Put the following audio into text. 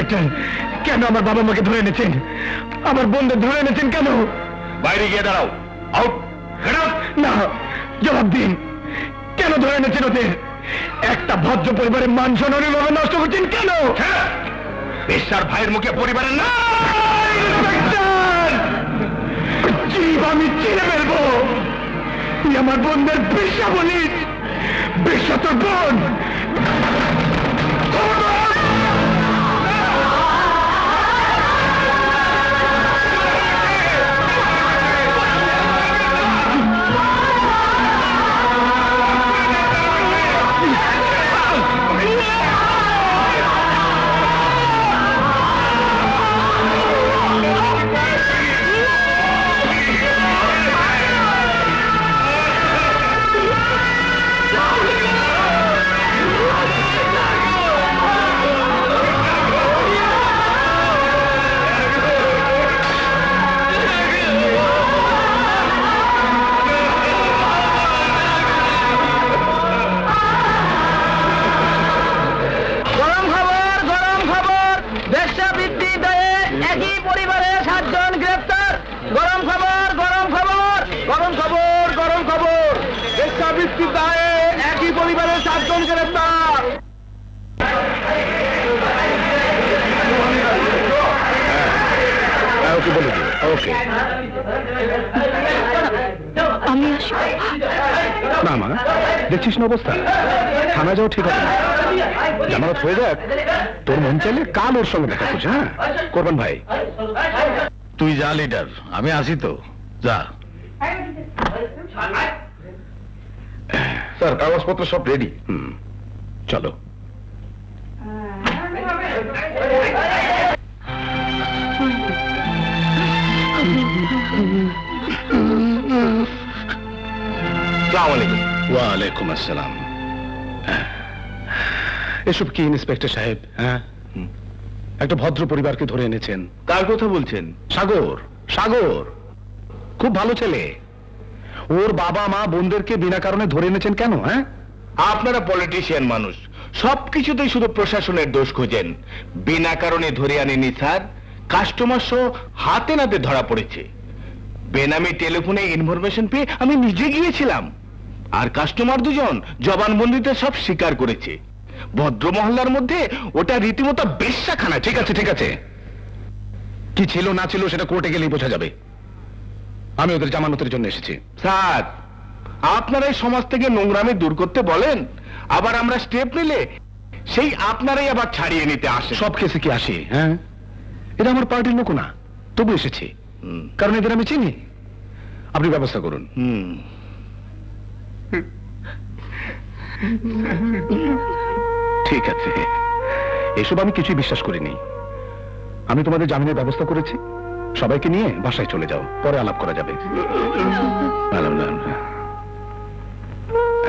Inspector কেন আমার বাবা মাকে ধরে এনেছেন? আমার বোনদের ধরে এনেছেন কেন? বাইরে গিয়ে দাঁড়াও। আউট। না জবাব দিন। কেন ধরে এনেছেন ওদের? একটা ভদ্র পরিবারের মান সম্মান এভাবে নষ্ট করছেন কেন? পেশার ভাইয়ের মুখে পরিবারের না! জীব আমি চিনে ফেলব। তুই আমার বোনদের বলিস। পেশা তোর বোন। পরিবারের সাতজন গ্রেপ্তার। গরম খবর গরম খবর। গরম খবর গরম খবর। বেশ্যাবৃত্তি দায়ে একই পরিবারের সাতজন গ্রেপ্তার। ওকে বলে দিও। ওকে। আমি আসব না মা দেখছিস না অবস্থা থানা যাও ঠিক আছে জামানত হয়ে যাক তোর মন চাইলে কাল ওর সঙ্গে দেখা করছে হ্যাঁ করবেন ভাই তুই যা লিডার আমি আসি তো যা স্যার কাগজপত্র সব রেডি হুম চলো সালাম আলাইকুম। ওয়ালাইকুম আসসালাম। এসব কি ইন্সপেক্টর সাহেব? হ্যাঁ? একটা ভদ্র পরিবারকে ধরে এনেছেন। কার কথা বলছেন? সাগর সাগর। খুব ভালো ছেলে। ওর বাবা মা বোনদেরকে বিনা কারণে ধরে এনেছেন কেন হ্যাঁ? আপনারা পলিটিশিয়ান মানুষ সবকিছুতেই শুধু প্রশাসনের দোষ খোঁজেন। বিনা কারণে ধরে আনেনি স্যার কাস্টমার সহ হাতে নাতে ধরা পড়েছে। বেনামি টেলিফোনে ইনফরমেশন পেয়ে আমি নিজে গিয়েছিলাম। আর কাস্টমার দুজন জবানবন্দিতে সব স্বীকার করেছে। ভদ্র মহল্লার মধ্যে ওটা রীতিমতো বেশ্যাখানা ঠিক আছে ঠিক আছে। কি ছিল না ছিল সেটা কোর্টে গেলেই বোঝা যাবে। আমি ওদের জামানতের জন্য এসেছি। স্যার আপনারা এই সমাজ থেকে নোংরামি দূর করতে বলেন আবার আমরা স্টেপ নিলে সেই আপনারাই আবার ছাড়িয়ে নিতে আসে সব কেসে কি আসে হ্যাঁ? এটা আমার পার্টির লোক না তবু এসেছি। কারণ এদের আমি চিনি। আপনি ব্যবস্থা করুন। হুম। ঠিক আছে। এসব আমি কিছুই বিশ্বাস করিনি। আমি তোমাদের জামিনের ব্যবস্থা করেছি। সবাইকে নিয়ে বাসায় চলে যাও। পরে আলাপ করা যাবে।